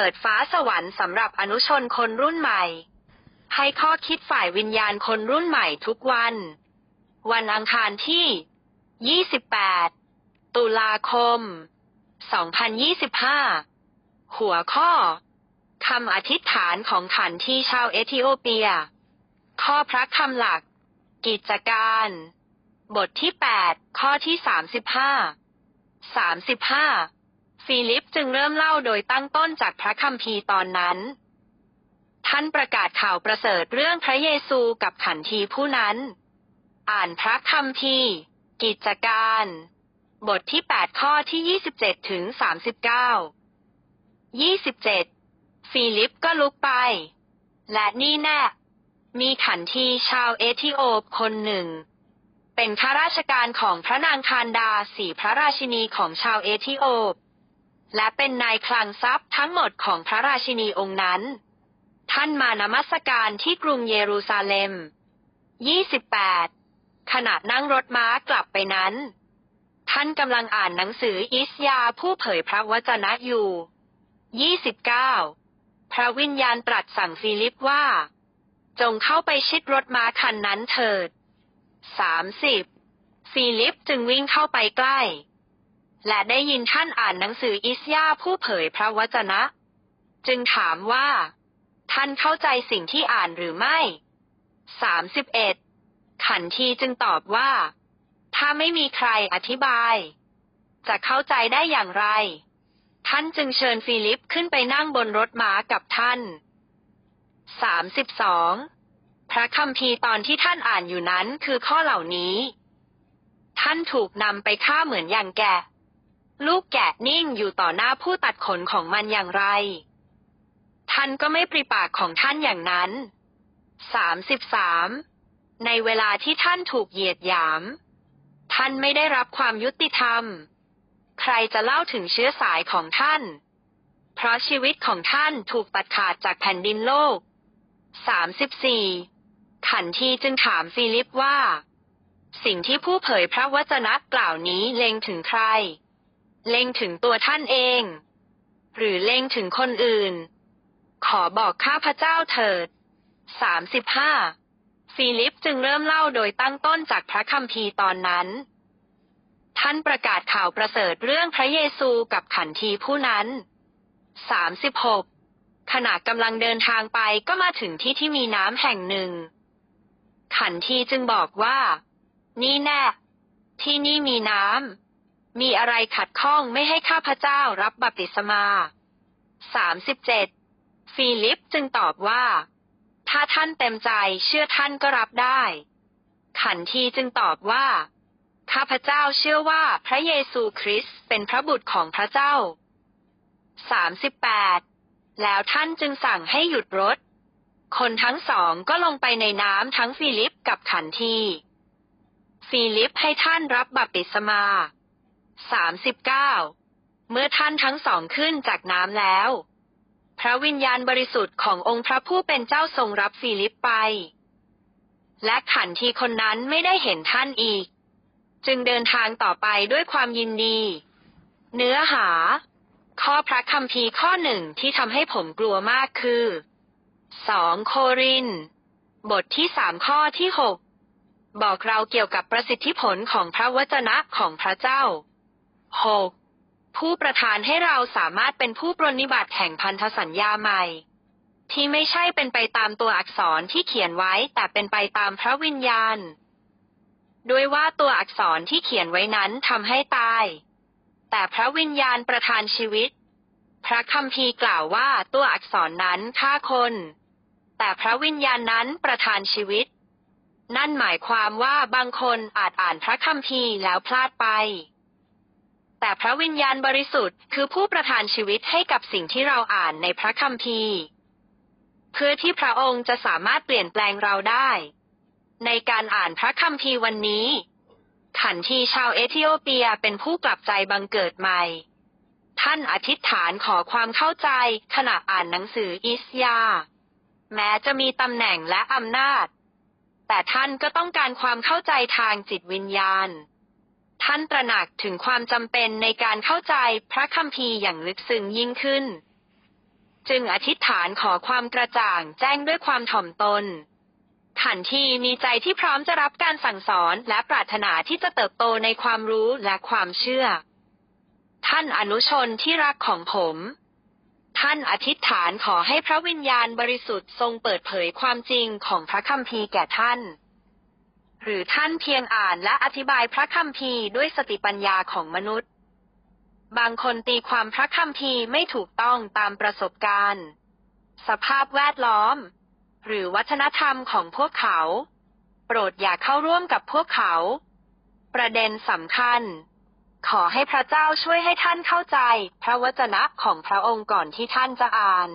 ปิดฟ้าสวรรค์สำหรับอนุชนคนรุ่นใหม่ ให้ข้อคิดฝ่ายวิญญาณคนรุ่นใหม่ทุกวัน วันอังคารที่ 28 ตุลาคม 2025 หัวข้อคำอธิษฐานของขันที่ชาวเอธิโอเปีย ข้อพระคำหลัก กิจการ บทที่ 8 ข้อที่ 35 35 ฟิลิปจึงเริ่มเล่าโดยตั้งต้นจากพระคัมภีร์ตอนนั้น ท่านประกาศข่าวประเสริฐเรื่องพระเยซูกับขันทีผู้นั้น อ่านพระคัมภีร์ กิจการ บทที่ 8 ข้อที่ 27 ถึง 39 27 ฟิลิปก็ลุกไป และนี่แน่มีขันทีชาวเอธิโอปคนหนึ่ง เป็นข้าราชการของพระนางคานดาสีพระราชินีของชาวเอธิโอป และเป็นนายคลังทรัพย์ทั้งหมดของพระราชินีองค์นั้น ท่านมานมัสการที่กรุงเยรูซาเล็ม 28 ขณะนั่งรถม้ากลับไปนั้น ท่านกำลังอ่านหนังสืออิสยาห์ผู้เผยพระวจนะอยู่ 29 พระวิญญาณตรัสสั่งฟิลิปว่า จงเข้าไปชิดรถม้าคันนั้นเถิด 30 ฟิลิปจึงวิ่งเข้าไปใกล้ และได้ยินท่านอ่านหนังสืออิสยาผู้เผยพระวจนะ จึงถามว่า ท่านเข้าใจสิ่งที่อ่านหรือไม่31ขันทีจึงตอบว่า ถ้าไม่มีใครอธิบาย จะเข้าใจได้อย่างไร ท่านจึงเชิญฟิลิปขึ้นไปนั่งบนรถม้ากับท่าน32พระคัมภีร์ตอนที่ท่านอ่านอยู่นั้นคือข้อเหล่านี้ ท่านถูกนำไปฆ่าเหมือนอย่างแกะ ลูกแกะนิ่งอยู่ต่อหน้าผู้ตัดขนของมันอย่างไร ท่านก็ไม่ปริปากของท่านอย่างนั้น33ในเวลาที่ท่านถูกเหยียดหยาม ท่านไม่ได้รับความยุติธรรม ใครจะเล่าถึงเชื้อสายของท่าน เพราะชีวิตของท่านถูกตัดขาดจากแผ่นดินโลก34ขันทีจึงถามฟิลิปว่า สิ่งที่ผู้เผยพระวจนะกล่าวนี้เล็งถึงใคร เล็งถึงตัวท่านเอง หรือเล็งถึงคนอื่น ขอบอกข้าพเจ้าเถิด 35 ฟิลิปจึงเริ่มเล่าโดยตั้งต้นจากพระคัมภีร์ตอนนั้น ท่านประกาศข่าวประเสริฐเรื่องพระเยซูกับขันทีผู้นั้น 36 ขณะกำลังเดินทางไปก็มาถึงที่ที่มีน้ำแห่งหนึ่ง ขันทีจึงบอกว่า นี่แน่ที่นี่มีน้ำ มีอะไรขัดข้องไม่ให้ข้าพเจ้ารับบัพติศมา37ฟิลิปจึงตอบว่า ถ้าท่านเต็มใจเชื่อท่านก็รับได้ ขันทีจึงตอบว่า ข้าพเจ้าเชื่อว่าพระเยซูคริสต์เป็นพระบุตรของพระเจ้า38แล้วท่านจึงสั่งให้หยุดรถ คนทั้งสองก็ลงไปในน้ำทั้งฟิลิปกับขันที ฟิลิปให้ท่านรับบัพติศมา 39 เมื่อท่านทั้งสองขึ้นจากน้ำแล้ว พระวิญญาณบริสุทธิ์ขององค์พระผู้เป็นเจ้าทรงรับฟิลิปไป และขันทีคนนั้นไม่ได้เห็นท่านอีก จึงเดินทางต่อไปด้วยความยินดี เนื้อหา ข้อพระคัมภีร์ข้อหนึ่งที่ทำให้ผมกลัวมากคือ2โคริน บทที่สามข้อที่หกบอกเราเกี่ยวกับประสิทธิผลของพระวจนะของพระเจ้า 6. ผู้ประทานให้เราสามารถเป็นผู้ปรนนิบัติแห่งพันธสัญญาใหม่ ที่ไม่ใช่เป็นไปตามตัวอักษรที่เขียนไว้ แต่เป็นไปตามพระวิญญาณ ด้วยว่าตัวอักษรที่เขียนไว้นั้นทำให้ตาย แต่พระวิญญาณประทานชีวิต พระคัมภีร์กล่าวว่าตัวอักษรนั้นฆ่าคน แต่พระวิญญาณนั้นประทานชีวิต นั่นหมายความว่าบางคนอาจอ่านพระคัมภีร์แล้วพลาดไป แต่พระวิญญาณบริสุทธิ์คือผู้ประทานชีวิตให้กับสิ่งที่เราอ่านในพระคัมภีร์ เพื่อที่พระองค์จะสามารถเปลี่ยนแปลงเราได้ ในการอ่านพระคัมภีร์วันนี้ ขันทีชาวเอธิโอเปียเป็นผู้กลับใจบังเกิดใหม่ ท่านอธิษฐานขอความเข้าใจขณะอ่านหนังสืออิสยาห์แม้จะมีตำแหน่งและอำนาจ แต่ท่านก็ต้องการความเข้าใจทางจิตวิญญาณ ท่านตระหนักถึงความจำเป็นในการเข้าใจพระคัมภีร์อย่างลึกซึ้งยิ่งขึ้น จึงอธิษฐานขอความกระจ่างแจ้งด้วยความถ่อมตนขันทีมีใจที่พร้อมจะรับการสั่งสอนและปรารถนาที่จะเติบโตในความรู้และความเชื่อ ท่านอนุชนที่รักของผม ท่านอธิษฐานขอให้พระวิญญาณบริสุทธิ์ทรงเปิดเผยความจริงของพระคัมภีร์แก่ท่าน หรือท่านเพียงอ่านและอธิบายพระคัมภีร์ด้วยสติปัญญาของมนุษย์ บางคนตีความพระคัมภีร์ไม่ถูกต้องตามประสบการณ์ สภาพแวดล้อม หรือวัฒนธรรมของพวกเขา โปรดอย่าเข้าร่วมกับพวกเขา ประเด็นสำคัญ ขอให้พระเจ้าช่วยให้ท่านเข้าใจ พระวจนะของพระองค์ก่อนที่ท่านจะอ่าน